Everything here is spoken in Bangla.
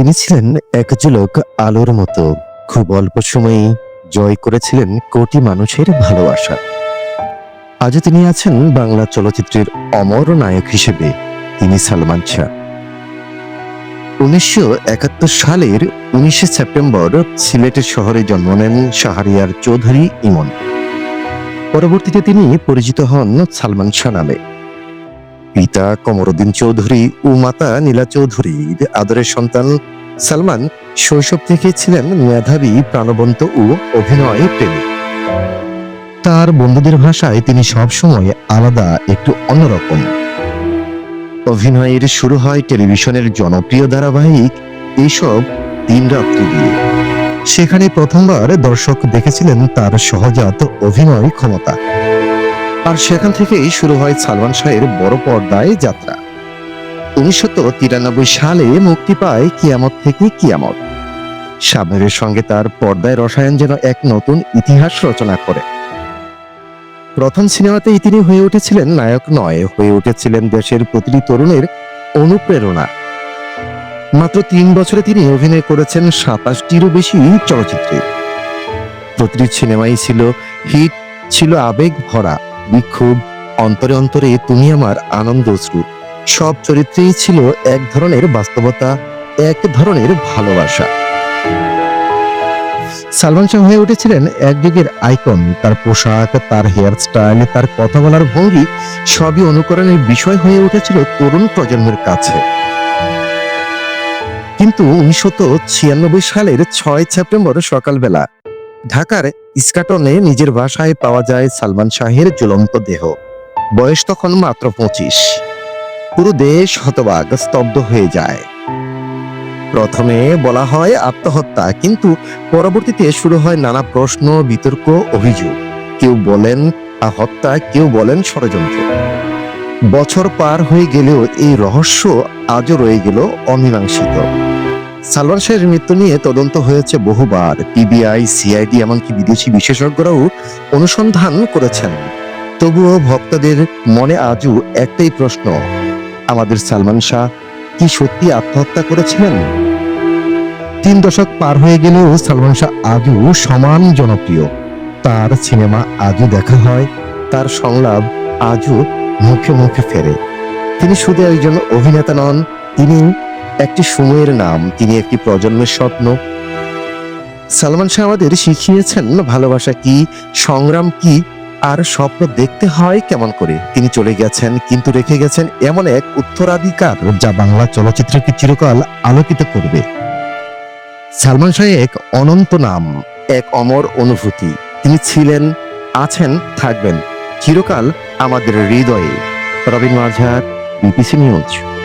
তিনি ছিলেন এক ঝলক আলোর মতো। খুব অল্প সময়েই জয় করেছিলেন কোটি মানুষের ভালোবাসা। আজও তিনি আছেন বাংলা চলচ্চিত্রের অমর নায়ক হিসেবে, তিনি সালমান শাহ। উনিশশো একাত্তর সালের উনিশে সেপ্টেম্বর সিলেটের শহরে জন্ম নেন শাহরিয়ার চৌধুরী ইমন। পরবর্তীতে তিনি পরিচিত হন সালমান শাহ নামে। পিতা কমরুদ্দিন চৌধুরী ও মাতা নীলা চৌধুরীর আদরের সন্তান সালমান শৈশব থেকে ছিলেন মেধাবী, প্রাণবন্ত ও অভিনয় প্রেমী। তার বন্ধুদের ভাষায় তিনি সবসময় আলাদা, একটু অন্যরকম। অভিনয়ের শুরু হয় টেলিভিশনের জনপ্রিয় ধারাবাহিক এইসব দিন রাত্রি দিয়ে। সেখানে প্রথমবার দর্শক দেখেছিলেন তার সহজাত অভিনয় ক্ষমতা। আর সেখান থেকেই শুরু হয় সালমান শাহের বড় পর্দায় যাত্রা। উনিশশো তিরানব্বই সালে মুক্তি পায় কিয়ামত থেকে কিয়ামত। সাবনের সঙ্গে তার পর্দায় রসায়ন যেন এক নতুন ইতিহাস রচনা করে। প্রথম সিনেমাতেই তিনি হয়ে উঠেছিলেন নায়ক নয়, হয়ে উঠেছিলেন দেশের প্রতিটি তরুণের অনুপ্রেরণা। মাত্র তিন বছরে তিনি অভিনয় করেছেন সাতাশটিরও বেশি চলচ্চিত্রে। প্রতিটি সিনেমাই ছিল হিট, ছিল আবেগ ভরা। বিক্ষোভ, অন্তরে অন্তরে তুমি আমার আনন্দ অশ্রু। সব চরিত্রেই ছিল এক ধরনের বাস্তবতা, এক ধরনের ভালোবাসা। সালমান শাহ হয়ে উঠেছিলেন এক আইকন। তার পোশাক, তার হেয়ার স্টাইল, তার কথা বলার ভঙ্গি, সবই অনুকরণের বিষয় হয়ে উঠেছিল তরুণ প্রজন্মের কাছে। কিন্তু উনিশশো ছিয়ানব্বই সালের ছয় সেপ্টেম্বর সকালবেলা ঢাকার ইস্কাটনে নিজের বাসায় পাওয়া যায় সালমান শাহের জ্বলন্ত দেহ। বয়স তখন মাত্র পঁচিশ। পুরো দেশ হতবাক, স্তব্ধ হয়ে যায়। প্রথমে বলা হয় আত্মহত্যা, কিন্তু পরবর্তীতে শুরু হয় নানা প্রশ্ন, বিতর্ক, অভিযোগ। কেউ বলেন হত্যা কেউ বলেন, ষড়যন্ত্র বছর পার হয়ে গেলেও এই রহস্য আজও রয়ে গেল অমীমাংসিত। সালমান শাহের মৃত্যু নিয়ে তদন্ত হয়েছে বহুবার। পিবিআই সিআইডি এমনকি বিদেশি বিশেষজ্ঞরাও অনুসন্ধান করেছেন। তবুও ভক্তদের মনে আজও একটাই প্রশ্ন, আমাদের সালমান শাহ কি সত্যি আত্মহত্যা করেছিলেন? তিন দশক পার হয়ে গেলেও সালমান শাহ আজও সমান জনপ্রিয়। তার সিনেমা আজও দেখা হয়, তার সংলাপ আজও মুখে মুখে ফেরে। তিনি শুধু একজন অভিনেতা নন, তিনি একটি সময়ের নাম, তিনি একটি প্রজন্মের স্বপ্ন। সালমান শাহ আমাদের শিখিয়েছেন ভালোবাসা কি, সংগ্রাম কি, আর স্বপ্ন দেখতে হয় কেমন করে। তিনি চলে গেছেন, কিন্তু রেখে গেছেন এমন এক উত্তরাধিকার, যা বাংলা চলচ্চিত্রকে চিরকাল আলোকিত করবে। সালমান শাহ এক অনন্ত নাম, এক অমর অনুভূতি। তিনি ছিলেন, আছেন, থাকবেন, চিরকাল আমাদের হৃদয়ে। রবীন্দ্র মাঝার বিপিসি নিউজ।